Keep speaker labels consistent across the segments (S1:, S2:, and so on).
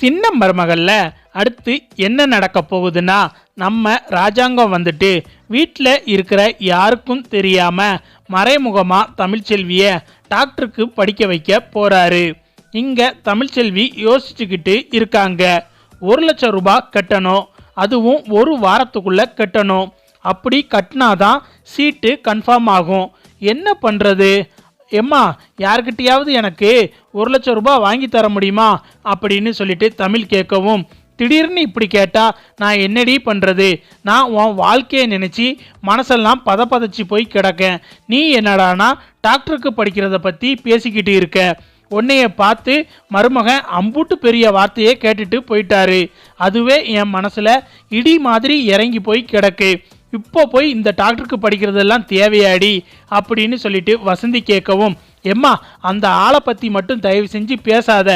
S1: சின்ன மருமகளில் அடுத்து என்ன நடக்க போகுதுன்னா நம்ம ராஜாங்கம் வந்துட்டு வீட்டில் இருக்கிற யாருக்கும் தெரியாமல் மறைமுகமாக தமிழ்ச்செல்வியை டாக்டருக்கு படிக்க வைக்க போகிறாரு இங்கே தமிழ்ச்செல்வி யோசிச்சுக்கிட்டு இருக்காங்க. ஒரு லட்சம் ரூபாய் கட்டணும் அதுவும் ஒரு வாரத்துக்குள்ளே கட்டணும். அப்படி கட்டினாதான் சீட்டு கன்ஃபார்ம் ஆகும். என்ன பண்ணுறது எம்மா யார்கிட்டயாவது எனக்கு ஒரு லட்சம் ரூபாய் வாங்கி தர முடியுமா? அப்படின்னு சொல்லிட்டு தமிழ் கேட்கவும் திடீர்னு இப்படி கேட்டால் நான் என்னடி பண்ணுறது நான் உன் வாழ்க்கையை நினச்சி மனசெல்லாம் பதப்பதச்சு போய் கிடக்கேன். நீ என்னடானா டாக்டருக்கு படிக்கிறத பற்றி பேசிக்கிட்டு இருக்க. உன்னைய பார்த்து மருமகன் அம்புட்டு பெரிய வார்த்தையை கேட்டுட்டு போயிட்டாரு. அதுவே என் மனசில் இடி மாதிரி இறங்கி போய் கிடக்கு. இப்போ போய் இந்த டாக்டருக்கு படிக்கிறதெல்லாம் தேவையாடி அப்படின்னு சொல்லிட்டு வசந்தி கேட்கவும் எம்மா அந்த ஆளை பற்றி மட்டும் தயவு செஞ்சு பேசாத.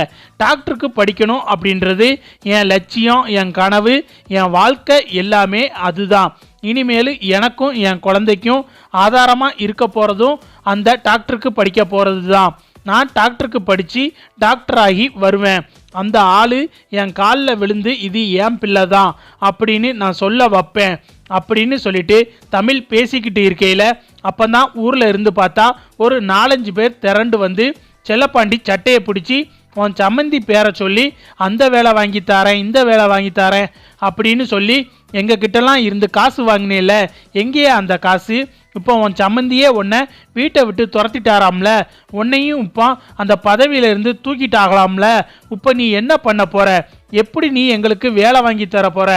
S1: டாக்டருக்கு படிக்கணும் அப்படின்றது என் லட்சியம் என் கனவு என் வாழ்க்கை எல்லாமே அதுதான். இனிமேல் எனக்கும் என் குழந்தைக்கும் ஆதாரமாக இருக்க போகிறதும் அந்த டாக்டருக்கு படிக்க போகிறது தான் நான் டாக்டருக்கு படித்து டாக்டராகி வருவேன். அந்த ஆள் என் காலில் விழுந்து இது என் பிள்ளை தான் அப்படின்னு நான் சொல்ல வைப்பேன். அப்படின்னு சொல்லிட்டு தமிழ் பேசிக்கிட்டு இருக்கையில் அப்போ தான் ஊரில் இருந்து பார்த்தா ஒரு நாலஞ்சு பேர் திரண்டு வந்து செல்லப்பாண்டி சட்டையை பிடிச்சி உன் சம்மந்தி பேரை சொல்லி அந்த வேலை வாங்கி தரேன் இந்த வேலை வாங்கி தரேன் அப்படின்னு சொல்லி எங்கள் கிட்டலாம் இருந்து காசு வாங்கினேல எங்கேயே அந்த காசு? இப்போ உன் சம்மந்தியே உன்னை வீட்டை விட்டு துரத்திட்டாராம்ல உன்னையும் இப்போ அந்த பதவியிலிருந்து தூக்கிட்டு தூக்கிட்டாகலாம்ல இப்போ நீ என்ன பண்ண போகிற எப்படி நீ எங்களுக்கு வேலை வாங்கி தர போகிற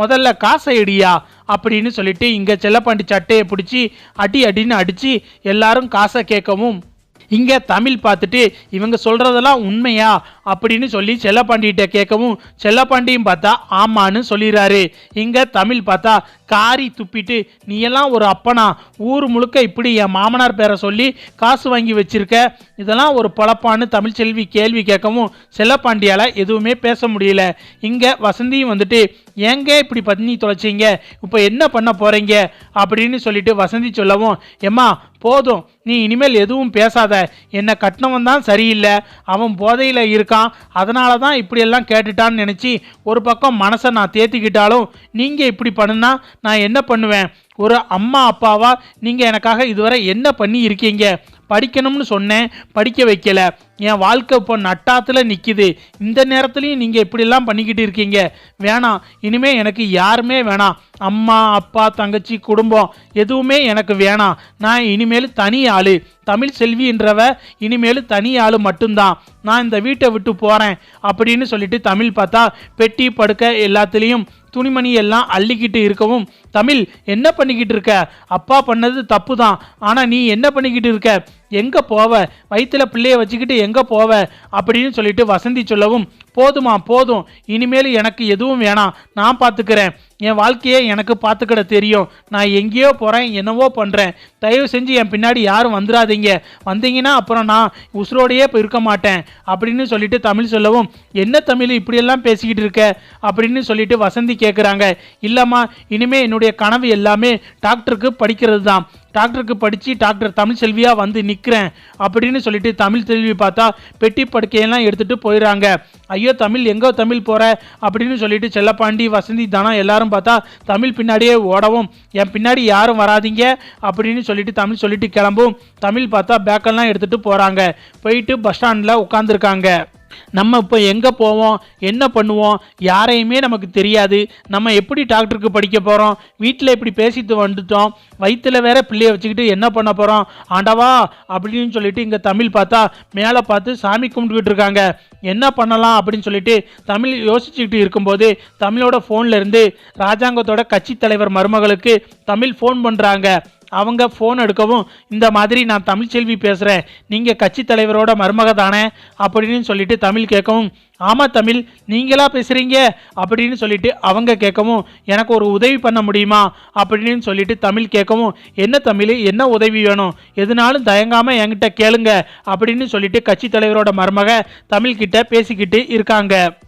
S1: முதல்ல காசை இடியா அப்படின்னு சொல்லிட்டு இங்கே செல்லப்பாண்டி சட்டையை பிடிச்சி அடி அடின்னு அடித்து எல்லாரும் காசை கேட்கவும் இங்கே தமிழ் பார்த்துட்டு இவங்க சொல்கிறதெல்லாம் உண்மையா அப்படின்னு சொல்லி செல்லப்பாண்டிகிட்ட கேட்கவும் செல்லப்பாண்டியும் பார்த்தா ஆமான்னு சொல்லிடுறாரு. இங்கே தமிழ் பார்த்தா காரி துப்பிட்டு நீ எல்லாம் ஒரு அப்பனா? ஊர் முழுக்க இப்படி என் மாமனார் பேரை சொல்லி காசு வாங்கி வச்சிருக்க? இதெல்லாம் ஒரு பொழப்பான்னு தமிழ்ச்செல்வி கேள்வி கேட்கவும் செல்லப்பாண்டியால் எதுவுமே பேச முடியல. இங்கே வசந்தியும் வந்துட்டு ஏங்க இப்படி பண்ணி தொலைச்சிங்க? இப்போ என்ன பண்ண போகிறீங்க அப்படின்னு சொல்லிட்டு வசந்தி சொல்லவும் எம்மா போதும். நீ இனிமேல் எதுவும் பேசாத. என்னை கட்டினவன் தான் சரியில்லை. அவன் போதையில் இருக்கான். அதனால தான் இப்படியெல்லாம் கேட்டுட்டான்னு நினச்சி ஒரு பக்கம் மனசை நான் தேத்திக்கிட்டாலும் நீங்கள் இப்படி பண்ணுனா நான் என்ன பண்ணுவேன்? ஒரு அம்மா அப்பாவா நீங்கள் எனக்காக இதுவரை என்ன பண்ணி இருக்கீங்க படிக்கணும்னு சொன்னேன் படிக்க வைக்கல. என் வாழ்க்கை இப்போ நட்டாத்தில் நிற்கிது இந்த நேரத்துலையும் நீங்கள் இப்படிலாம் பண்ணிக்கிட்டு இருக்கீங்க. வேணாம். இனிமேல் எனக்கு யாருமே வேணாம். அம்மா அப்பா தங்கச்சி குடும்பம் எதுவுமே எனக்கு வேணாம். நான் இனிமேல் தனி ஆள். தமிழ் செல்வின்றவ இனிமேல் தனி ஆள் மட்டும்தான். நான் இந்த வீட்டை விட்டு போகிறேன் அப்படின்னு சொல்லிட்டு தமிழ் பார்த்தா பெட்டி படுக்க எல்லாத்துலேயும் துணிமணி எல்லாம் அள்ளிக்கிட்டு இருக்கவும் தமிழ் என்ன பண்ணிக்கிட்டு இருக்க? அப்பா பண்ணது தப்பு தான் ஆனால் நீ என்ன பண்ணிக்கிட்டு இருக்க? எங்கே போவ? வயிற்றில் பிள்ளைய வச்சுக்கிட்டு எங்கே போவ? அப்படின்னு சொல்லிட்டு வசந்தி சொல்லவும் போதுமா போதும். இனிமேல் எனக்கு எதுவும் வேணாம். நான் பார்த்துக்கிறேன் என் வாழ்க்கையை எனக்கு பார்த்துக்கிட தெரியும். நான் எங்கேயோ போகிறேன் என்னவோ பண்ணுறேன் தயவு செஞ்சு என் பின்னாடி யாரும் வந்துடாதீங்க வந்தீங்கன்னா அப்புறம் நான் உசுரோடையே இப்போ இருக்க மாட்டேன். அப்படின்னு சொல்லிட்டு தமிழ் சொல்லவும் என்ன தமிழ் இப்படியெல்லாம் பேசிக்கிட்டு இருக்க? அப்படின்னு சொல்லிட்டு வசந்தி கேட்குறாங்க இல்லைம்மா இனிமே என்னுடைய கனவு எல்லாமே டாக்டருக்கு படிக்கிறது தான் டாக்டருக்கு படித்து டாக்டர் தமிழ் செல்வியாக வந்து நிற்கிறேன் அப்படின்னு சொல்லிட்டு தமிழ் செல்வி பார்த்தா பெட்டி படுக்கையெல்லாம் எடுத்துகிட்டு போயிடுறாங்க ஐயோ தமிழ் எங்கே தமிழ் போகிற அப்படின்னு சொல்லிட்டு செல்லப்பாண்டி வசந்தி தனம் எல்லாரும் பார்த்தா தமிழ் பின்னாடியே ஓடவும். என் பின்னாடி யாரும் வராதீங்க அப்படின்னு சொல்லிட்டு தமிழ் சொல்லிட்டு கிளம்பும். தமிழ் பார்த்தா பேக்கெல்லாம் எடுத்துகிட்டு போகிறாங்க போயிட்டு பஸ் ஸ்டாண்டில் உட்காந்துருக்காங்க நம்ம இப்போ எங்கே போவோம்? என்ன பண்ணுவோம்? யாரையுமே நமக்கு தெரியாது. நம்ம எப்படி டாக்டருக்கு படிக்க போகிறோம் வீட்டில் இப்படி பேசிட்டு வந்துட்டோம். வயிற்றுல வேற பிள்ளைய வச்சுக்கிட்டு என்ன பண்ண போகிறோம் ஆண்டவா! அப்படின்னு சொல்லிட்டு இங்கே தமிழ் பார்த்தா மேலே பார்த்து சாமி கும்பிட்டுக்கிட்டு இருக்காங்க. என்ன பண்ணலாம் அப்படின்னு சொல்லிட்டு தமிழ் யோசிச்சுக்கிட்டு இருக்கும்போது தமிழோட ஃபோன்லேருந்து ராஜாங்கத்தோட கட்சி தலைவர் மருமகளுக்கு தமிழ் ஃபோன் பண்ணுறாங்க அவங்க ஃபோன் எடுக்கவும் இந்த மாதிரி நான் தமிழ்ச்செல்வி பேசுகிறேன் நீங்கள் கட்சி தலைவரோட மருமக தானே அப்படின்னு சொல்லிட்டு தமிழ் கேட்கவும் ஆமாம் தமிழ் நீங்களா பேசுகிறீங்க அப்படின்னு சொல்லிட்டு அவங்க கேட்கவும் எனக்கு ஒரு உதவி பண்ண முடியுமா? அப்படின்னு சொல்லிட்டு தமிழ் கேட்கவும் என்ன தமிழ் என்ன உதவி வேணும்? எதுனாலும் தயங்காமல் என்கிட்ட கேளுங்க அப்படின்னு சொல்லிட்டு கட்சி தலைவரோட மருமக தமிழ்கிட்ட பேசிக்கிட்டு இருக்காங்க.